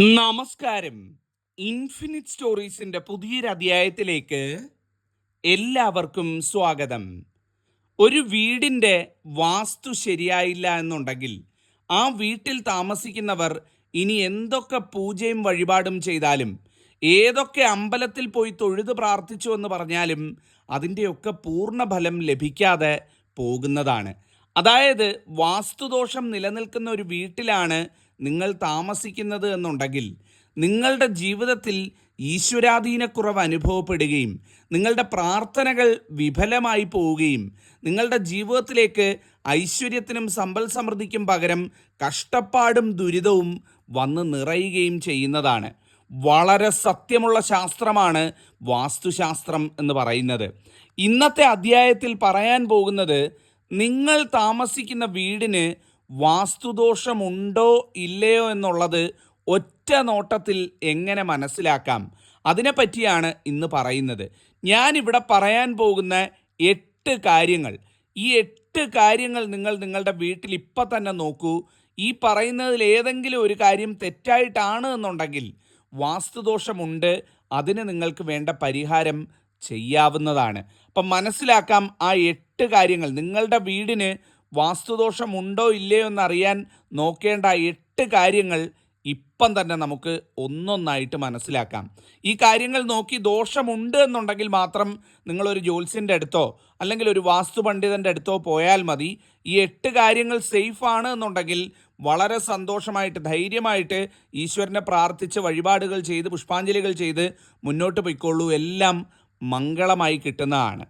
നമസ്കാരം. ഇൻഫിനിറ്റ് സ്റ്റോറീസിന്റെ പുതിയൊരു അധ്യായത്തിലേക്ക് എല്ലാവർക്കും സ്വാഗതം. ഒരു വീടിന്റെ വാസ്തു ശരിയായില്ല എന്നുണ്ടെങ്കിൽ ആ വീട്ടിൽ താമസിക്കുന്നവർ ഇനി എന്തൊക്കെ പൂജയും വഴിപാടും ചെയ്താലും ഏതൊക്കെ അമ്പലത്തിൽ പോയി തൊഴുത് പ്രാർത്ഥിച്ചു എന്ന് പറഞ്ഞാലും അതിന്റെയൊക്കെ പൂർണ ഫലം ലഭിക്കാതെ പോകുന്നതാണ്. അതായത് വാസ്തുദോഷം നിലനിൽക്കുന്ന ഒരു വീട്ടിലാണ് നിങ്ങൾ താമസിക്കുന്നത് എന്നുണ്ടെങ്കിൽ നിങ്ങളുടെ ജീവിതത്തിൽ ഈശ്വരാധീനക്കുറവ് അനുഭവപ്പെടുകയും നിങ്ങളുടെ പ്രാർത്ഥനകൾ വിഫലമായി പോവുകയും നിങ്ങളുടെ ജീവിതത്തിലേക്ക് ഐശ്വര്യത്തിനും സമ്പൽ സമൃദ്ധിക്കും പകരം കഷ്ടപ്പാടും ദുരിതവും വന്ന് നിറയുകയും ചെയ്യുന്നതാണ്. വളരെ സത്യമുള്ള ശാസ്ത്രമാണ് വാസ്തുശാസ്ത്രം എന്ന് പറയുന്നത്. ഇന്നത്തെ അധ്യായത്തിൽ പറയാൻ പോകുന്നത് നിങ്ങൾ താമസിക്കുന്ന വീടിന് വാസ്തുദോഷമുണ്ടോ ഇല്ലയോ എന്നുള്ളത് ഒറ്റ നോട്ടത്തിൽ എങ്ങനെ മനസ്സിലാക്കാം? അതിനെപ്പറ്റിയാണ് ഇന്ന് പറയുന്നത്. ഞാനിവിടെ പറയാൻ പോകുന്ന എട്ട് കാര്യങ്ങൾ. ഈ എട്ട് കാര്യങ്ങൾ നിങ്ങൾ നിങ്ങളുടെ വീട്ടിൽ ഇപ്പം തന്നെ നോക്കൂ. ഈ പറയുന്നതിൽ ഏതെങ്കിലും ഒരു കാര്യം തെറ്റായിട്ടാണ് എന്നുണ്ടെങ്കിൽ വാസ്തുദോഷമുണ്ട്. അതിന് നിങ്ങൾക്ക് വേണ്ട പരിഹാരം ചെയ്യാവുന്നതാണ്. അപ്പം മനസ്സിലാക്കാം ആ എട്ട് കാര്യങ്ങൾ. നിങ്ങളുടെ വീടിന് വാസ്തുദോഷമുണ്ടോ ഇല്ലയോ എന്ന് അറിയാൻ നോക്കേണ്ട എട്ട് കാര്യങ്ങൾ ഇപ്പം തന്നെ നമുക്ക് ഒന്നൊന്നായിട്ട് മനസ്സിലാക്കാം. ഈ കാര്യങ്ങൾ നോക്കി ദോഷമുണ്ട് എന്നുണ്ടെങ്കിൽ മാത്രം നിങ്ങളൊരു ജ്യോത്സ്യന്റെ അടുത്തോ അല്ലെങ്കിൽ ഒരു വാസ്തു പണ്ഡിതന്റെ അടുത്തോ പോയാൽ മതി. ഈ എട്ട് കാര്യങ്ങൾ സേഫ് ആണ് എന്നുണ്ടെങ്കിൽ വളരെ സന്തോഷമായിട്ട് ധൈര്യമായിട്ട് ഈശ്വരനെ പ്രാർത്ഥിച്ച് വഴിപാടുകൾ ചെയ്ത് പുഷ്പാഞ്ജലികൾ ചെയ്ത് മുന്നോട്ട് പോയിക്കൊള്ളൂ. എല്ലാം മംഗളമായി കിട്ടുന്നതാണ്.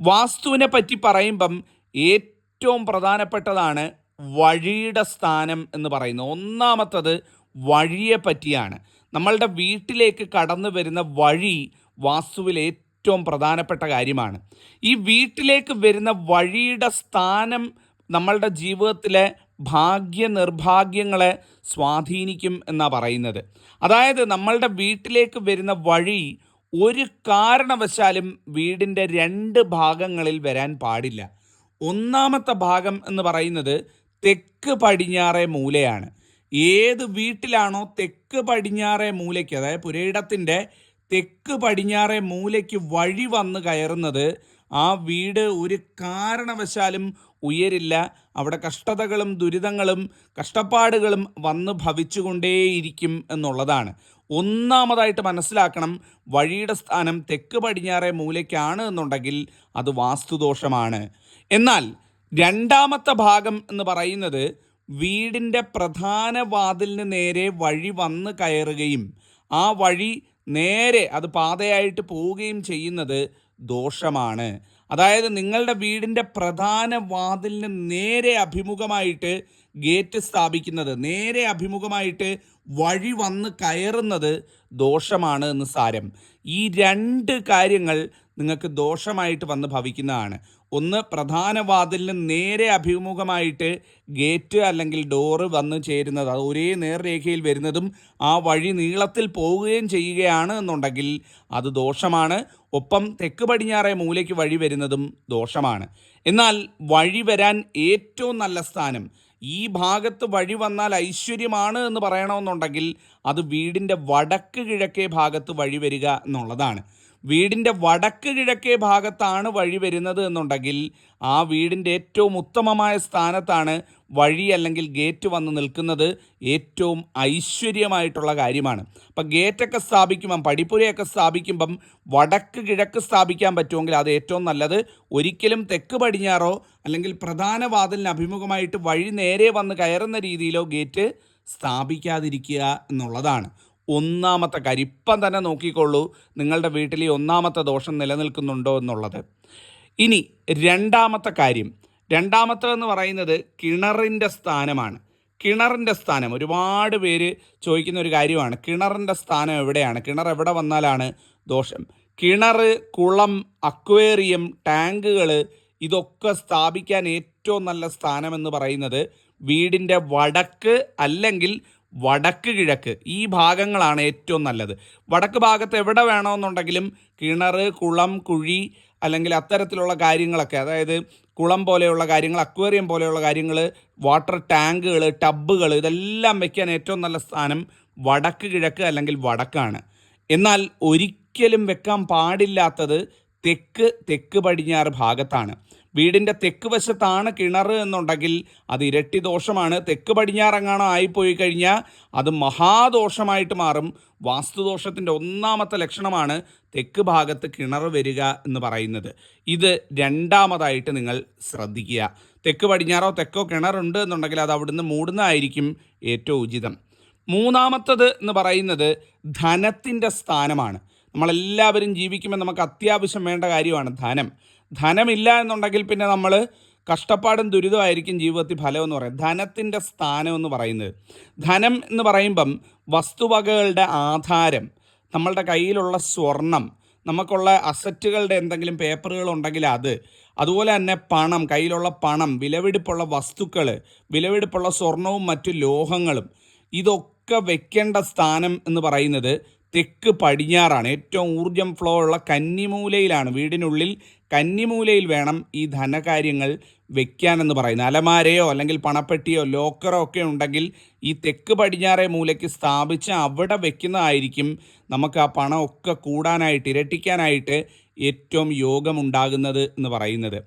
വാസ്തുവിനെ പറ്റി പറയുമ്പം ഏറ്റവും പ്രധാനപ്പെട്ടതാണ് വഴിയുടെ സ്ഥാനം എന്ന് പറയുന്നത്. ഒന്നാമത്തത് വഴിയെ പറ്റിയാണ്. നമ്മളുടെ വീട്ടിലേക്ക് കടന്നു വരുന്ന വഴി വാസ്തുവിൽ ഏറ്റവും പ്രധാനപ്പെട്ട കാര്യമാണ്. ഈ വീട്ടിലേക്ക് വരുന്ന വഴിയുടെ സ്ഥാനം നമ്മളുടെ ജീവിതത്തിലെ ഭാഗ്യ നിർഭാഗ്യങ്ങളെ സ്വാധീനിക്കും എന്നാണ് പറയുന്നത്. അതായത് നമ്മളുടെ വീട്ടിലേക്ക് വരുന്ന വഴി ഒരു കാരണവശാലും വീടിന്റെ രണ്ട് ഭാഗങ്ങളിൽ വരാൻ പാടില്ല. ഒന്നാമത്തെ ഭാഗം എന്ന് പറയുന്നത് തെക്ക് പടിഞ്ഞാറേ മൂലയാണ്. ഏത് വീട്ടിലാണോ തെക്ക് പടിഞ്ഞാറേ മൂലയ്ക്ക് അതായത് പുരയിടത്തിന്റെ തെക്ക് പടിഞ്ഞാറേ മൂലയ്ക്ക് വഴി വന്ന് കയറുന്നത് ആ വീട് ഒരു കാരണവശാലും ഉയരില്ല. അവിടെ കഷ്ടതകളും ദുരിതങ്ങളും കഷ്ടപ്പാടുകളും വന്ന് ഭവിച്ചുകൊണ്ടേയിരിക്കും എന്നുള്ളതാണ്. ഒന്നാമതായിട്ട് മനസ്സിലാക്കണം വഴിയുടെ സ്ഥാനം തെക്ക് പടിഞ്ഞാറേ മൂലയ്ക്കാണ് എന്നുണ്ടെങ്കിൽ അത് വാസ്തുദോഷമാണ്. എന്നാൽ രണ്ടാമത്തെ ഭാഗം എന്ന് പറയുന്നത് വീടിന്റെ പ്രധാന വാതിലിന് നേരെ വഴി വന്ന് കയറുകയും ആ വഴി നേരെ അത് പാതയായിട്ട് പോവുകയും ചെയ്യുന്നത് ദോഷമാണ്. അതായത് നിങ്ങളുടെ വീടിന്റെ പ്രധാന വാതിലിന് നേരെ അഭിമുഖമായിട്ട് ഗേറ്റ് സ്ഥാപിക്കുന്നത്. നേരെ അഭിമുഖമായിട്ട് വഴി വന്ന് കയറുന്നത് ദോഷമാണ് എന്ന് സാരം. ഈ രണ്ട് കാര്യങ്ങൾ നിങ്ങൾക്ക് ദോഷമായിട്ട് വന്ന് ഭവിക്കുന്നതാണ്. ഒന്ന് പ്രധാന വാതിലിന് നേരെ അഭിമുഖമായിട്ട് ഗേറ്റ് അല്ലെങ്കിൽ ഡോറ് വന്ന് ചേരുന്നത്. അത് ഒരേ നേർരേഖയിൽ വരുന്നതും ആ വഴി നീളത്തിൽ പോവുകയും ചെയ്യുകയാണ് എന്നുണ്ടെങ്കിൽ അത് ദോഷമാണ്. ഒപ്പം തെക്ക് പടിഞ്ഞാറേ മൂലയ്ക്ക് വഴി വരുന്നതും ദോഷമാണ്. എന്നാൽ വഴി വരാൻ ഏറ്റവും നല്ല സ്ഥാനം ഈ ഭാഗത്ത് വഴി വന്നാൽ ഐശ്വര്യമാണ് എന്ന് പറയണമെന്നുണ്ടെങ്കിൽ അത് വീടിന്റെ വടക്ക് കിഴക്കേ ഭാഗത്ത് വഴി വരിക എന്നുള്ളതാണ്. വീടിന്റെ വടക്ക് കിഴക്കേ ഭാഗത്താണ് വഴി വരുന്നത് എന്നുണ്ടെങ്കിൽ ആ വീടിന്റെ ഏറ്റവും ഉത്തമമായ സ്ഥാനത്താണ് വഴി അല്ലെങ്കിൽ ഗേറ്റ് വന്ന് നിൽക്കുന്നത് ഏറ്റവും ഐശ്വര്യമായിട്ടുള്ള കാര്യമാണ്. അപ്പം ഗേറ്റൊക്കെ സ്ഥാപിക്കുമ്പം പടിപ്പുരയൊക്കെ സ്ഥാപിക്കുമ്പം വടക്ക് കിഴക്ക് സ്ഥാപിക്കാൻ പറ്റുമെങ്കിൽ അത് ഏറ്റവും നല്ലത്. ഒരിക്കലും തെക്ക് പടിഞ്ഞാറോ അല്ലെങ്കിൽ പ്രധാന വാതിലിന് അഭിമുഖമായിട്ട് വഴി നേരെ വന്ന് കയറുന്ന രീതിയിലോ ഗേറ്റ് സ്ഥാപിക്കാതിരിക്കുക എന്നുള്ളതാണ്. ഒന്നാമത്തെ കാര്യം ഇപ്പം തന്നെ നോക്കിക്കോളൂ നിങ്ങളുടെ വീട്ടിൽ ഈ ഒന്നാമത്തെ ദോഷം നിലനിൽക്കുന്നുണ്ടോ എന്നുള്ളത്. ഇനി രണ്ടാമത്തെ കാര്യം രണ്ടാമത്തെന്ന് പറയുന്നത് കിണറിന്റെ സ്ഥാനമാണ്. കിണറിന്റെ സ്ഥാനം ഒരുപാട് പേര് ചോദിക്കുന്ന ഒരു കാര്യമാണ് കിണറിന്റെ സ്ഥാനം എവിടെയാണ്? കിണർ എവിടെ വന്നാലാണ് ദോഷം? കിണർ കുളം അക്വേറിയം ടാങ്കുകൾ ഇതൊക്കെ സ്ഥാപിക്കാൻ ഏറ്റവും നല്ല സ്ഥാനമെന്ന് പറയുന്നത് വീടിന്റെ വടക്ക് അല്ലെങ്കിൽ വടക്ക് കിഴക്ക് ഈ ഭാഗങ്ങളാണ് ഏറ്റവും നല്ലത്. വടക്ക് ഭാഗത്ത് എവിടെ വേണമെന്നുണ്ടെങ്കിലും കിണർ കുളം കുഴി അല്ലെങ്കിൽ അത്തരത്തിലുള്ള കാര്യങ്ങളൊക്കെ അതായത് കുളം പോലെയുള്ള കാര്യങ്ങൾ അക്വേറിയം പോലെയുള്ള കാര്യങ്ങൾ വാട്ടർ ടാങ്കുകൾ ടബ്ബുകൾ ഇതെല്ലാം വയ്ക്കാൻ ഏറ്റവും നല്ല സ്ഥാനം വടക്ക് കിഴക്ക് അല്ലെങ്കിൽ വടക്കാണ്. എന്നാൽ ഒരിക്കലും വെക്കാൻ പാടില്ലാത്തത് തെക്ക് തെക്ക് പടിഞ്ഞാറ് ഭാഗത്താണ്. വീടിന്റെ തെക്ക് വശത്താണ് കിണർ എന്നുണ്ടെങ്കിൽ അത് ഇരട്ടി ദോഷമാണ്. തെക്ക് പടിഞ്ഞാറെങ്ങാണോ ആയിപ്പോയി കഴിഞ്ഞാൽ അത് മഹാദോഷമായിട്ട് മാറും. വാസ്തുദോഷത്തിന്റെ ഒന്നാമത്തെ ലക്ഷണമാണ് തെക്ക് ഭാഗത്ത് കിണർ വരിക എന്ന് പറയുന്നത്. ഇത് രണ്ടാമതായിട്ട് നിങ്ങൾ ശ്രദ്ധിക്കുക. തെക്ക് പടിഞ്ഞാറോ തെക്കോ കിണറുണ്ട് എന്നുണ്ടെങ്കിൽ അത് അവിടുന്ന് മൂടുന്നതായിരിക്കും ഏറ്റവും ഉചിതം. മൂന്നാമത്തത് എന്ന് പറയുന്നത് ധനത്തിന്റെ സ്ഥാനമാണ്. നമ്മളെല്ലാവരും ജീവിക്കുമ്പോൾ നമുക്ക് അത്യാവശ്യം വേണ്ട കാര്യമാണ് ധനം. ധനമില്ല എന്നുണ്ടെങ്കിൽ പിന്നെ നമ്മൾ കഷ്ടപ്പാടും ദുരിതമായിരിക്കും ജീവിതത്തിൽ ഫലം എന്ന് പറയുന്നത്. ധനത്തിന്റെ സ്ഥാനം എന്ന് പറയുന്നത്. ധനം എന്ന് പറയുമ്പം വസ്തുവകകളുടെ ആധാരം നമ്മളുടെ കയ്യിലുള്ള സ്വർണം നമുക്കുള്ള അസറ്റുകളുടെ എന്തെങ്കിലും പേപ്പറുകൾ ഉണ്ടെങ്കിൽ അത്. അതുപോലെ തന്നെ പണം കയ്യിലുള്ള പണം വിലവെടുപ്പുള്ള വസ്തുക്കൾ വിലവെടുപ്പുള്ള സ്വർണവും മറ്റു ലോഹങ്ങളും. ഇതൊക്കെ വെക്കേണ്ട സ്ഥാനം എന്ന് പറയുന്നത് തെക്ക് പടിഞ്ഞാറാണ്. ഏറ്റവും ഊർജം ഫ്ലോ ഉള്ള കന്നിമൂലയിലാണ്. വീടിനുള്ളിൽ കന്നിമൂലയിൽ വേണം ഈ ധനകാര്യങ്ങൾ വെക്കാനെന്ന് പറയുന്നത്. അലമാരയോ അല്ലെങ്കിൽ പണപ്പെട്ടിയോ ലോക്കറോ ഒക്കെ ഉണ്ടെങ്കിൽ ഈ തെക്ക് പടിഞ്ഞാറേ മൂലയ്ക്ക് സ്ഥാപിച്ച് അവിടെ വെക്കുന്നതായിരിക്കും നമുക്ക് ആ പണം ഒക്കെ കൂടാനായിട്ട് ഇരട്ടിക്കാനായിട്ട് ഏറ്റവും യോഗമുണ്ടാകുന്നത് എന്ന് പറയുന്നത്.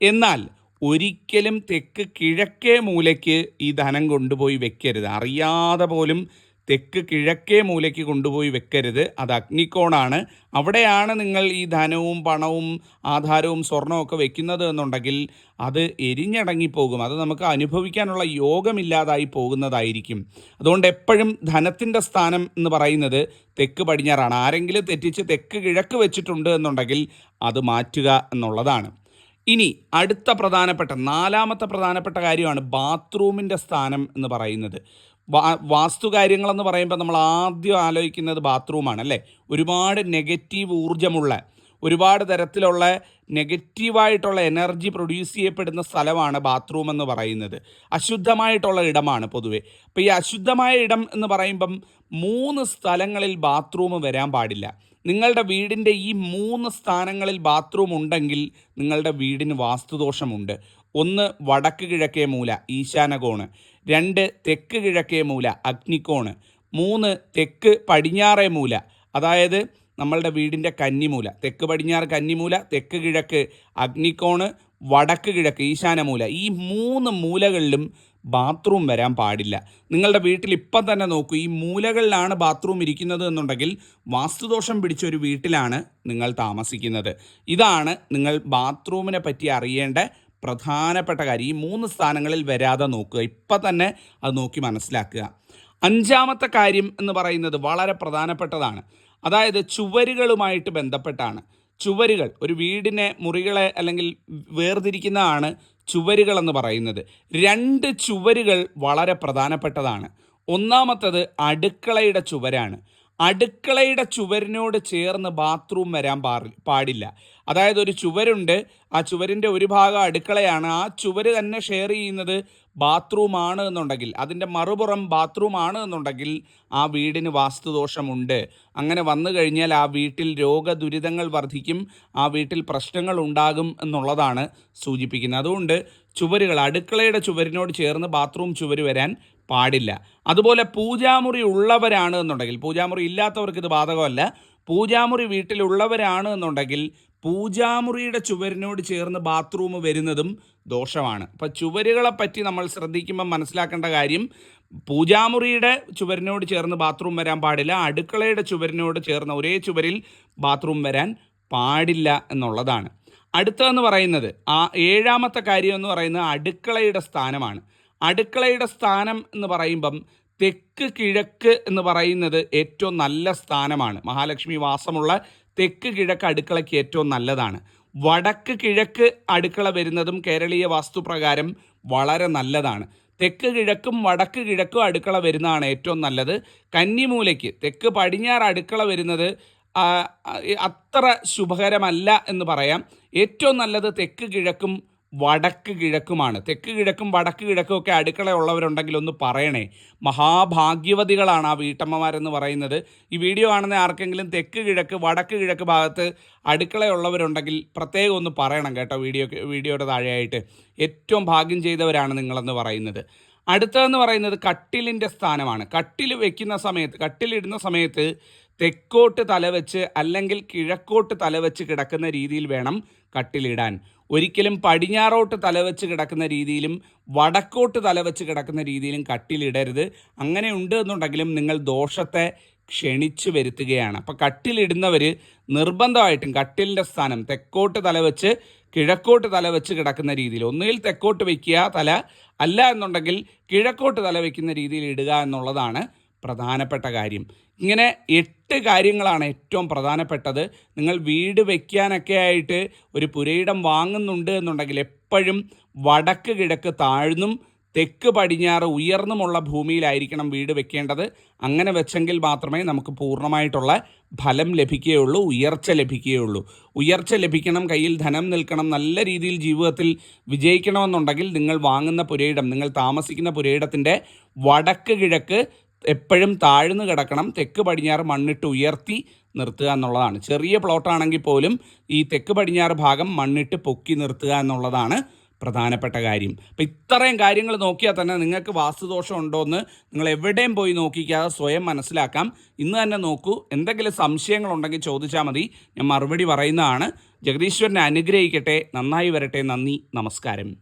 എന്നാൽ ഒരിക്കലും തെക്ക് കിഴക്കേ മൂലയ്ക്ക് ഈ ധനം കൊണ്ടുപോയി വെക്കരുത്. അറിയാതെ പോലും തെക്ക് കിഴക്കേ മൂലയ്ക്ക് കൊണ്ടുപോയി വെക്കരുത്. അത് അഗ്നിക്കോണാണ്. അവിടെയാണ് നിങ്ങൾ ഈ ധനവും പണവും ആധാരവും സ്വർണവും ഒക്കെ വെക്കുന്നത് എന്നുണ്ടെങ്കിൽ അത് എരിഞ്ഞടങ്ങിപ്പോകും. അത് നമുക്ക് അനുഭവിക്കാനുള്ള യോഗമില്ലാതായി പോകുന്നതായിരിക്കും. അതുകൊണ്ട് എപ്പോഴും ധനത്തിന്റെ സ്ഥാനം എന്ന് പറയുന്നത് തെക്ക് പടിഞ്ഞാറാണ്. ആരെങ്കിലും തെറ്റിച്ച് തെക്ക് കിഴക്ക് വെച്ചിട്ടുണ്ട് എന്നുണ്ടെങ്കിൽ അത് മാറ്റുക എന്നുള്ളതാണ്. ഇനി അടുത്ത പ്രധാനപ്പെട്ട നാലാമത്തെ പ്രധാനപ്പെട്ട കാര്യമാണ് ബാത്റൂമിന്റെ സ്ഥാനം എന്ന് പറയുന്നത്. വാസ്തുകാര്യങ്ങളെന്ന് പറയുമ്പോൾ നമ്മൾ ആദ്യം ആലോചിക്കുന്നത് ബാത്റൂമാണ് അല്ലേ? ഒരുപാട് നെഗറ്റീവ് ഊർജമുള്ള ഒരുപാട് തരത്തിലുള്ള നെഗറ്റീവായിട്ടുള്ള എനർജി പ്രൊഡ്യൂസ് ചെയ്യപ്പെടുന്ന സ്ഥലമാണ് ബാത്റൂം എന്ന് പറയുന്നത്. അശുദ്ധമായിട്ടുള്ള ഇടമാണ് പൊതുവെ. അപ്പോൾ ഈ അശുദ്ധമായ ഇടം എന്ന് പറയുമ്പം മൂന്ന് സ്ഥലങ്ങളിൽ ബാത്റൂം വരാൻ പാടില്ല. നിങ്ങളുടെ വീടിന്റെ ഈ മൂന്ന് സ്ഥാനങ്ങളിൽ ബാത്റൂം ഉണ്ടെങ്കിൽ നിങ്ങളുടെ വീടിന് വാസ്തുദോഷമുണ്ട്. ഒന്ന് വടക്ക് കിഴക്കേ മൂല ഈശാനകോണ്. രണ്ട് തെക്ക് കിഴക്കേ മൂല അഗ്നിക്കോണ് മൂന്ന് തെക്ക് പടിഞ്ഞാറേ മൂല അതായത് നമ്മളുടെ വീടിന്റെ കന്നിമൂല. തെക്ക് പടിഞ്ഞാറ് കന്നിമൂല തെക്ക് കിഴക്ക് അഗ്നിക്കോണ് വടക്ക് കിഴക്ക് ഈശാനമൂല. ഈ മൂന്ന് മൂലകളിലും ബാത്റൂം വരാൻ പാടില്ല. നിങ്ങളുടെ വീട്ടിൽ ഇപ്പം തന്നെ നോക്കൂ ഈ മൂലകളിലാണ് ബാത്റൂം ഇരിക്കുന്നത് എന്നുണ്ടെങ്കിൽ വാസ്തുദോഷം പിടിച്ച ഒരു വീട്ടിലാണ് നിങ്ങൾ താമസിക്കുന്നത്. ഇതാണ് നിങ്ങൾ ബാത്റൂമിനെ പറ്റി അറിയേണ്ട പ്രധാനപ്പെട്ട കാര്യം ഈ മൂന്ന് സ്ഥാനങ്ങളിൽ വരാതെ നോക്കുക. ഇപ്പം തന്നെ അത് നോക്കി മനസ്സിലാക്കുക. അഞ്ചാമത്തെ കാര്യം എന്ന് പറയുന്നത് വളരെ പ്രധാനപ്പെട്ടതാണ്. അതായത് ചുവരുകളുമായിട്ട് ബന്ധപ്പെട്ടാണ്. ചുവരുകൾ ഒരു വീടിനെ മുറികളെ അല്ലെങ്കിൽ വേർതിരിക്കുന്നതാണ് ചുവരുകൾ എന്ന് പറയുന്നത്. രണ്ട് ചുവരുകൾ വളരെ പ്രധാനപ്പെട്ടതാണ്. ഒന്നാമത്തത് അടുക്കളയുടെ ചുവരാണ്. അടുക്കളയുടെ ചുവരിനോട് ചേർന്ന് ബാത്റൂം വരാൻ പാടില്ല. അതായത് ഒരു ചുവരുണ്ട് ആ ചുവരിന്റെ ഒരു ഭാഗം അടുക്കളയാണ് ആ ചുവര് തന്നെ ഷെയർ ചെയ്യുന്നത് ബാത്റൂമാണ് എന്നുണ്ടെങ്കിൽ അതിന്റെ മറുപുറം ബാത്റൂമാണ് എന്നുണ്ടെങ്കിൽ ആ വീടിന് വാസ്തുദോഷമുണ്ട്. അങ്ങനെ വന്നു കഴിഞ്ഞാൽ ആ വീട്ടിൽ രോഗദുരിതങ്ങൾ വർദ്ധിക്കും ആ വീട്ടിൽ പ്രശ്നങ്ങൾ ഉണ്ടാകും എന്നുള്ളതാണ് സൂചിപ്പിക്കുന്നത്. അതുകൊണ്ട് ചുവരുകൾ അടുക്കളയുടെ ചുവരിനോട് ചേർന്ന് ബാത്റൂം ചുവര് വരാൻ പാടില്ല. അതുപോലെ പൂജാമുറി ഉള്ളവരാണ് എന്നുണ്ടെങ്കിൽ പൂജാമുറി ഇല്ലാത്തവർക്ക് ഇത് ബാധകമല്ല. പൂജാമുറി വീട്ടിലുള്ളവരാണ് എന്നുണ്ടെങ്കിൽ പൂജാമുറിയുടെ ചുവരിനോട് ചേർന്ന് ബാത്റൂം വരുന്നതും ദോഷമാണ്. അപ്പം ചുവരുകളെ പറ്റി നമ്മൾ ശ്രദ്ധിക്കുമ്പോൾ മനസ്സിലാക്കേണ്ട കാര്യം പൂജാമുറിയുടെ ചുവരിനോട് ചേർന്ന് ബാത്റൂം വരാൻ പാടില്ല. അടുക്കളയുടെ ചുവരിനോട് ചേർന്ന് ഒരേ ചുവരിൽ ബാത്റൂം വരാൻ പാടില്ല എന്നുള്ളതാണ്. അടുത്തതെന്ന് പറയുന്നത് ആ ഏഴാമത്തെ കാര്യം എന്ന് പറയുന്നത് അടുക്കളയുടെ സ്ഥാനമാണ്. അടുക്കളയുടെ സ്ഥാനം എന്ന് പറയുമ്പം തെക്ക് കിഴക്ക് എന്ന് പറയുന്നത് ഏറ്റവും നല്ല സ്ഥാനമാണ്. മഹാലക്ഷ്മി വാസമുള്ള തെക്ക് കിഴക്ക് അടുക്കളയ്ക്ക് ഏറ്റവും നല്ലതാണ്. വടക്ക് കിഴക്ക് അടുക്കള വരുന്നതും കേരളീയ വാസ്തുപ്രകാരം വളരെ നല്ലതാണ്. തെക്ക് കിഴക്കും വടക്ക് കിഴക്കും അടുക്കള വരുന്നതാണ് ഏറ്റവും നല്ലത്. കന്നിമൂലയ്ക്ക് തെക്ക് പടിഞ്ഞാറ് അടുക്കള വരുന്നത് അത്ര ശുഭകരമല്ല എന്ന് പറയാം. ഏറ്റവും നല്ലത് തെക്ക് കിഴക്കും വടക്ക് കിഴക്കുമാണ്. തെക്ക് കിഴക്കും വടക്ക് കിഴക്കും ഒക്കെ അടുക്കള ഉള്ളവരുണ്ടെങ്കിൽ ഒന്ന് പറയണേ. മഹാഭാഗ്യവതികളാണ് ആ വീട്ടമ്മമാരെന്ന് പറയുന്നത്. ഈ വീഡിയോ കാണുന്ന ആർക്കെങ്കിലും തെക്ക് കിഴക്ക് വടക്ക് കിഴക്ക് ഭാഗത്ത് അടുക്കളയുള്ളവരുണ്ടെങ്കിൽ പ്രത്യേകം ഒന്ന് പറയണം കേട്ടോ വീഡിയോ വീഡിയോയുടെ താഴെയായിട്ട്. ഏറ്റവും ഭാഗ്യം ചെയ്തവരാണ് നിങ്ങളെന്ന് പറയുന്നത്. അടുത്തതെന്ന് പറയുന്നത് കട്ടിലിന്റെ സ്ഥാനമാണ്. കട്ടിൽ വെക്കുന്ന സമയത്ത് കട്ടിലിടുന്ന സമയത്ത് തെക്കോട്ട് തലവെച്ച് അല്ലെങ്കിൽ കിഴക്കോട്ട് തലവെച്ച് കിടക്കുന്ന രീതിയിൽ വേണം കട്ടിലിടാൻ. ഒരിക്കലും പടിഞ്ഞാറോട്ട് തലവെച്ച് കിടക്കുന്ന രീതിയിലും വടക്കോട്ട് തലവെച്ച് കിടക്കുന്ന രീതിയിലും കട്ടിലിടരുത്. അങ്ങനെ ഉണ്ട് എന്നുണ്ടെങ്കിലും നിങ്ങൾ ദോഷത്തെ ക്ഷണിച്ചു വരുത്തുകയാണ്. അപ്പോൾ കട്ടിലിടുന്നവർ നിർബന്ധമായിട്ടും കട്ടിലിന്റെ സ്ഥാനം തെക്കോട്ട് തലവെച്ച് കിഴക്കോട്ട് തല വെച്ച് കിടക്കുന്ന രീതിയിൽ ഒന്നുകിൽ തെക്കോട്ട് വയ്ക്കുക തല അല്ല എന്നുണ്ടെങ്കിൽ കിഴക്കോട്ട് തല വയ്ക്കുന്ന രീതിയിൽ ഇടുക എന്നുള്ളതാണ് പ്രധാനപ്പെട്ട കാര്യം. ഇങ്ങനെ എട്ട് കാര്യങ്ങളാണ് ഏറ്റവും പ്രധാനപ്പെട്ടത്. നിങ്ങൾ വീട് വയ്ക്കാനൊക്കെ ആയിട്ട് ഒരു പുരയിടം വാങ്ങുന്നുണ്ട് എന്നുണ്ടെങ്കിൽ എപ്പോഴും വടക്ക് കിഴക്ക് താഴ്ന്നും തെക്ക് പടിഞ്ഞാറ് ഉയർന്നുമുള്ള ഭൂമിയിലായിരിക്കണം വീട് വെക്കേണ്ടത്. അങ്ങനെ വെച്ചെങ്കിൽ മാത്രമേ നമുക്ക് പൂർണമായിട്ടുള്ള ഫലം ലഭിക്കുകയുള്ളൂ ഉയർച്ച ലഭിക്കുകയുള്ളൂ. ഉയർച്ച ലഭിക്കണം കയ്യിൽ ധനം നിൽക്കണം നല്ല രീതിയിൽ ജീവിതത്തിൽ വിജയിക്കണമെന്നുണ്ടെങ്കിൽ നിങ്ങൾ വാങ്ങുന്ന പുരയിടം നിങ്ങൾ താമസിക്കുന്ന പുരയിടത്തിന്റെ വടക്ക് കിഴക്ക് എപ്പോഴും താഴ്ന്നു കിടക്കണം തെക്ക് പടിഞ്ഞാറ് മണ്ണിട്ട് ഉയർത്തി നിർത്തുക എന്നുള്ളതാണ്. ചെറിയ പ്ലോട്ടാണെങ്കിൽ പോലും ഈ തെക്ക് പടിഞ്ഞാറ് ഭാഗം മണ്ണിട്ട് പൊക്കി നിർത്തുക എന്നുള്ളതാണ് പ്രധാനപ്പെട്ട കാര്യം. അപ്പം ഇത്രയും കാര്യങ്ങൾ നോക്കിയാൽ തന്നെ നിങ്ങൾക്ക് വാസ്തുദോഷം ഉണ്ടോ എന്ന് നിങ്ങൾ എവിടെയും പോയി നോക്കിക്കാതെ സ്വയം മനസ്സിലാക്കാം. ഇന്ന് തന്നെ നോക്കൂ എന്തെങ്കിലും സംശയങ്ങളുണ്ടെങ്കിൽ ചോദിച്ചാൽ മതി. ഞാൻ മറുപടി പറയുന്നതാണ്. ജഗദീശ്വരനെ അനുഗ്രഹിക്കട്ടെ. നന്നായി വരട്ടെ. നന്ദി. നമസ്കാരം.